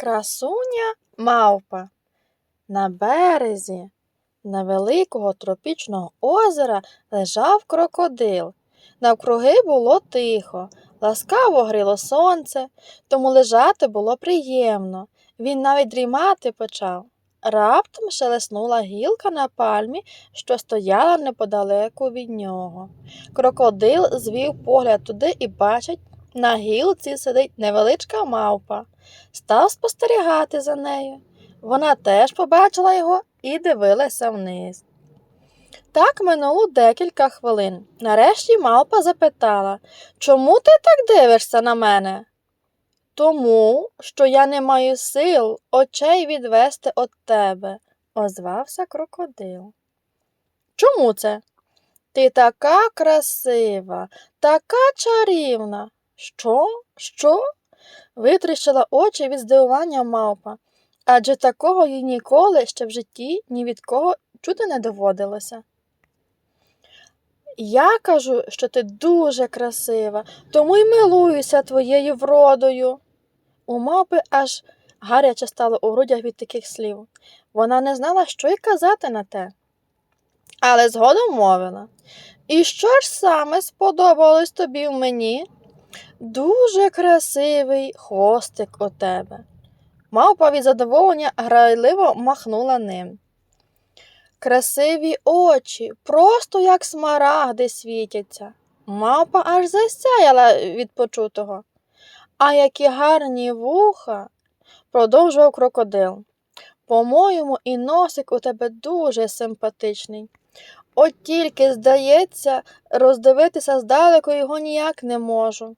Красуня мавпа. На березі невеликого тропічного озера лежав крокодил. Навкруги було тихо, ласкаво гріло сонце, тому лежати було приємно. Він навіть дрімати почав. Раптом шелеснула гілка на пальмі, що стояла неподалеку від нього. Крокодил звів погляд туди і бачить, на гілці сидить невеличка мавпа. Став спостерігати за нею. Вона теж побачила його і дивилася вниз. Так минуло декілька хвилин. Нарешті мавпа запитала Чому ти так дивишся на мене? Тому, що я не маю сил очей відвести від тебе, озвався крокодил. Чому це? Ти така красива, така чарівна. Що? Що? Витріщила очі від здивування мавпа, адже такого їй ніколи ще в житті ні від кого чути не доводилося. Я кажу, що ти дуже красива, тому й милуюся твоєю вродою. У мавпи аж гаряче стало у грудях від таких слів. Вона не знала, що й казати на те. Але згодом мовила. І що ж саме сподобалось тобі в мені? Дуже красивий хвостик у тебе. Мавпа від задоволення грайливо махнула ним. Красиві очі, просто як смарагди світяться. Мавпа аж засяяла від почутого. А які гарні вуха, продовжував крокодил. По-моєму, і носик у тебе дуже симпатичний. От тільки, здається, роздивитися здалеку його ніяк не можу.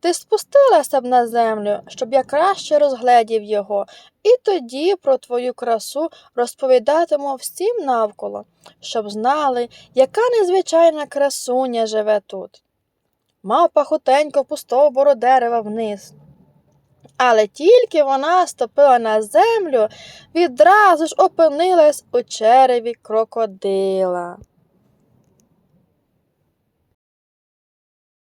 Ти спустилася б на землю, щоб я краще розгледів його, і тоді про твою красу розповідатиму всім навколо, щоб знали, яка незвичайна красуня живе тут. Мавпа хутенько пустого дерева вниз. Але тільки вона ступила на землю, відразу ж опинилась у череві крокодила.